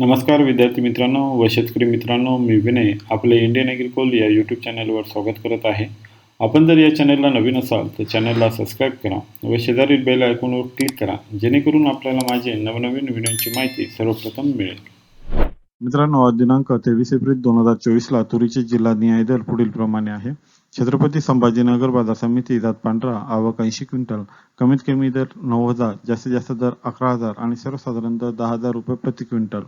नमस्कार विद्यार्थी मित्रांनो व शेतकरी मित्रांनो मी विनय आपले इंडियन ॲग्रिकोल या यूट्यूब चॅनलवर स्वागत करत आहे. आपण जर या चॅनलला नवीन असाल तर चॅनलला सबस्क्राईब करा व शेजारील बेल आयकॉनवर क्लिक करा जेणेकरून आपल्याला माझे नवनवीन व्हिडिओची माहिती सर्वप्रथम मिळेल. मित्रांनो आज दिनांक तेवीस एप्रिल दोन हजार चोवीसला तुरीचे जिल्हा न्याय दर पुढील प्रमाणे आहे. छत्रपती संभाजीनगर बाजार समिती जात पांढरा आवक ऐंशी क्विंटल कमीत कमी दर नऊ हजार जास्तीत जास्त दर अकरा हजार आणि सर्वसाधारण दर दहा हजार रुपये प्रति क्विंटल.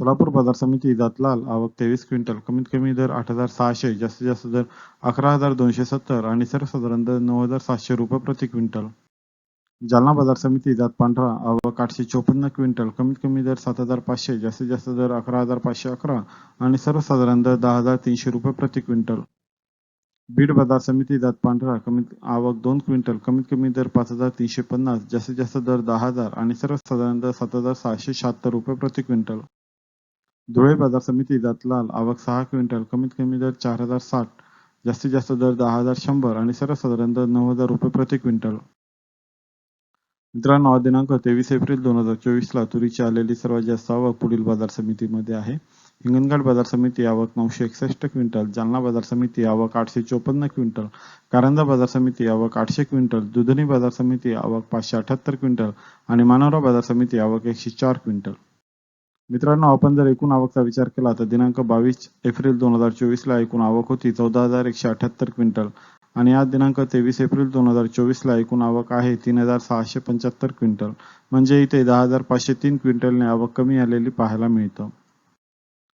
सोलापूर बाजार समिती जात लाल आवक तेवीस क्विंटल कमीत कमी दर आठ हजार सहाशे जास्तीत जास्त दर अकरा हजार दोनशे सत्तर आणि सर्वसाधारण दर नऊ हजार सातशे रुपये प्रति क्विंटल. जालना बाजार समिती जात पांढरा आवक आठशे चोपन्न क्विंटल कमीत कमी दर सात हजार पाचशे जास्तीत जास्त दर अकरा हजार पाचशे अकरा आणि सर्वसाधारण दर दहा हजार तीनशे रुपये प्रति क्विंटल. बीड बाजार समिती जात पांढरा कमीत आवक दोन क्विंटल कमीत कमी दर पाच हजार तीनशे पन्नास जास्तीत जास्त दर दहा हजार आणि सर्वसाधारण दर सात हजार सहाशे शहात्तर रुपये प्रति क्विंटल. धुळे बाजार समिती जात लाल आवक सहा क्विंटल कमीत कमी दर चार हजार साठ जास्तीत जास्त दर दहा हजार शंभर आणि सर्वसाधारण दर नऊ हजार रुपये प्रति क्विंटल. मित्रांनो दिनांक तेवीस एप्रिल दोन हजार चोवीस ला तुरीची आलेली सर्वात जास्त आवक पुढील बाजार समितीमध्ये आहे. हिंगणघाट बाजार समिती आवक नऊशे एकसष्ट क्विंटल जालना बाजार समिती आवक आठशे चोपन्न क्विंटल कारंजा बाजार समिती आवक आठशे क्विंटल दुधनी बाजार समिती आवक पाचशे अठ्याहत्तर क्विंटल आणि मानवरा बाजार समिती आवक एकशे चार क्विंटल. मित्रांनो आपण जर एकूण आवकचा विचार केला तर दिनांक बावीस एप्रिल दोन हजार चोवीसला एकूण आवक होती चौदा हजार एकशे अठ्याहत्तर क्विंटल. आणि आज दिनांक तेवीस एप्रिल दोन हजार चोवीसला एकूण आवक आहे तीन हजार सहाशे पंच्याहत्तर क्विंटल. म्हणजे इथे दहा हजार पाचशे तीन क्विंटलने आवक कमी आलेली पाहायला मिळतं.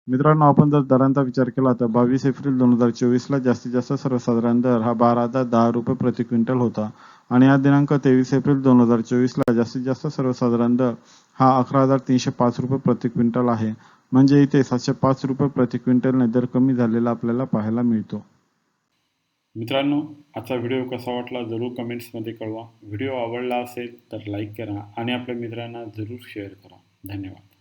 मित्रांनो आपण जर दरांचा विचार केला तर बावीस एप्रिल दोन हजार चोवीसला जास्तीत जास्त सर्वसाधारण दर हा बारा हजार दहा रुपये प्रति क्विंटल होता. आणि हा दिनांक तेवीस एप्रिल दोन हजार चोवीसला जास्तीत जास्त सर्वसाधारण दर हा अकरा हजार तीनशे पाच रुपये प्रति क्विंटल आहे. म्हणजे इथे सातशे पाच रुपये प्रति क्विंटलने दर कमी झालेला आपल्याला पाहायला मिळतो. मित्रांनो आजचा व्हिडिओ कसा वाटला जरूर कमेंट्समध्ये कळवा. व्हिडिओ आवडला असेल तर लाईक करा आणि आपल्या मित्रांना जरूर शेअर करा. धन्यवाद.